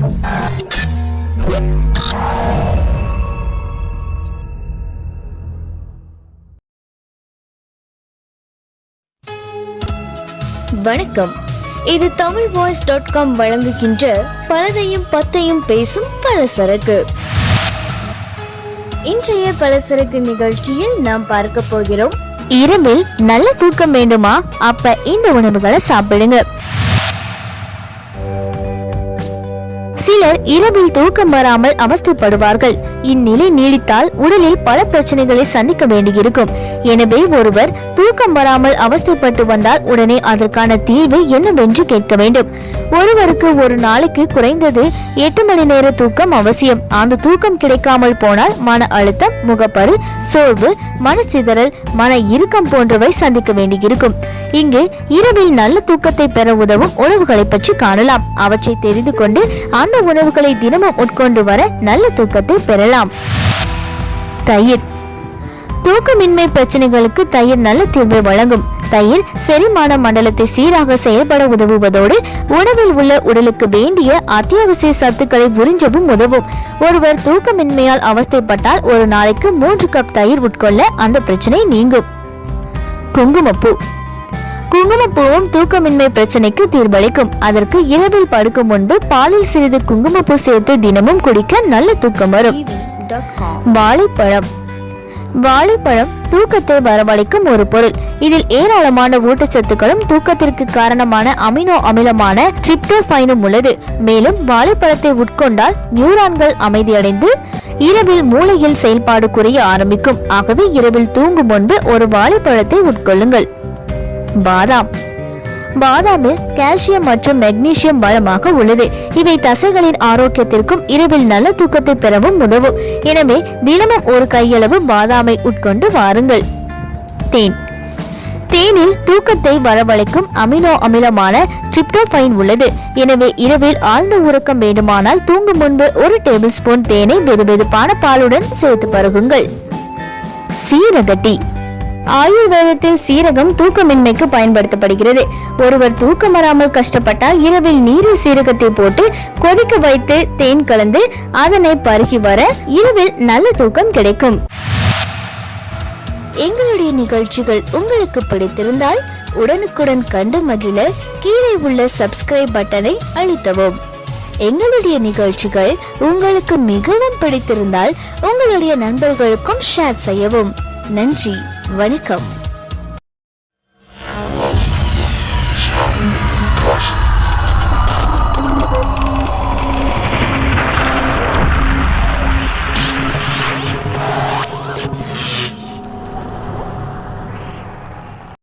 வணக்கம். இது Tamil voice dot com வழங்குகின்ற பலதையும் பத்தையும் பேசும் பலசரக்கு. இன்றைய பலசரக்கு நிகழ்ச்சியில் நாம் பார்க்க போகிறோம் இரவில் நல்ல தூக்கம் வேண்டுமா? அப்ப இந்த உணவுகளை சாப்பிடுங்க. சிலர் இரவில் தூக்கம் வராமல் அவஸ்தைப்படுவார்கள். இந்நிலை நீடித்தால் உடலில் பல பிரச்சனைகளை சந்திக்க வேண்டியிருக்கும். எனவே ஒருவர் தூக்கம் வராமல் அவஸ்தைப்பட்டு வந்தால் உடனே அதற்கான தீர்வு என்னவென்று கேட்க வேண்டும். ஒருவருக்கு ஒரு நாளைக்கு குறைந்தது எட்டு மணி நேர தூக்கம் அவசியம். அந்த தூக்கம் கிடைக்காமல் போனால் மன அழுத்தம் முகப்பரு சோர்வு மனச்சிதறல் மன இறுக்கம் போன்றவை சந்திக்க வேண்டியிருக்கும். இங்கு இரவில் நல்ல தூக்கத்தை பெற உதவும் உணவுகளை பற்றி காணலாம். அவற்றை தெரிந்து கொண்டு அந்த உணவுகளை தினமும் உட்கொண்டு வர நல்ல தூக்கத்தை பெறலாம். தயிர். தூக்கமின்மை பிரச்சனைகளுக்கு தயிர் நல்ல தீர்வை வழங்கும். தயிர் செரிமான மண்டலத்தை சீராக செயல்பட உதவுவதோடு உணவில் உள்ள உடலுக்கு வேண்டிய அத்தியாவசிய சத்துக்களை உறிஞ்சவும் உதவும். ஒருவர் தூக்கமின்மையால் அவஸ்தைப்பட்டால் ஒரு நாளைக்கு மூன்று கப் தயிர் உட்கொள்ள அந்த பிரச்சனை நீங்கும். குங்குமப்பூ. குங்குமப்பூவும் தூக்கமின்மை பிரச்சனைக்கு தீர்வளிக்கும். அதற்கு இரவில் படுக்கும் முன்பு பாலில் சிறிது குங்குமப்பூ சேர்த்து தினமும் குடிக்க நல்ல தூக்கம் வரும். வாழைப்பழம். வாழைப்பழம் தூக்கத்தை வரவழைக்கும் ஒரு பொருள். இதில் ஏராளமான ஊட்டச்சத்துக்களும் தூக்கத்திற்கு காரணமான அமினோ அமிலமான ட்ரிப்டோஃபைனும் உள்ளது. மேலும் வாழைப்பழத்தை உட்கொண்டால் நியூரான்கள் அமைதியடைந்து இரவில் மூளையில் செயல்பாடு குறைய ஆரம்பிக்கும். ஆகவே இரவில் தூங்கும் முன்பு ஒரு வாழைப்பழத்தை உட்கொள்ளுங்கள். பாதாம். பாதாமில் கால்சியம் மற்றும் மெக்னீசியம் வளமாக உள்ளது. இவை தசைகளின் ஆரோக்கியத்திற்கும் இரவில் நல்ல தூக்கத்தை பெறவும் உதவும். எனவே தினமும் ஒரு கையளவு பாதாமை உட்கொண்டு வாருங்கள். தேன். தேனில் தூக்கத்தை வரவழைக்கும் அமினோ அமிலமான ட்ரிப்டோஃபைன் உள்ளது. எனவே இரவில் ஆழ்ந்த உறக்கம் வேண்டுமானால் தூங்கும் முன்பு ஒரு டேபிள் ஸ்பூன் தேனை வெதுவெதுப்பான பாலுடன் சேர்த்து பருகுங்கள். சீரக டீ. ஆயுர்வேதத்தில் சீரகம் தூக்கமின்மைக்கு பயன்படுத்தப்படுகிறது. ஒருவர் தூக்கம் வராமல் கஷ்டப்பட்டால் இரவில் நீரில் சீரகத்தை போட்டு கொதிக்க வைத்து தேன் கலந்து அதனை பருகி வர இரவில் நல்ல தூக்கம் கிடைக்கும். எங்களுடைய நிகழ்ச்சிகள் உங்களுக்கு பிடித்திருந்தால் உடனுக்குடன் கண்டு மகிழ கீழே உள்ள சப்ஸ்கிரைப் பட்டனை அழுத்தவும். எங்களுடைய நிகழ்ச்சிகள் உங்களுக்கு மிகவும் பிடித்திருந்தால் உங்களுடைய நண்பர்களுக்கும் ஷேர் செய்யவும். நன்றி. வணக்கம்.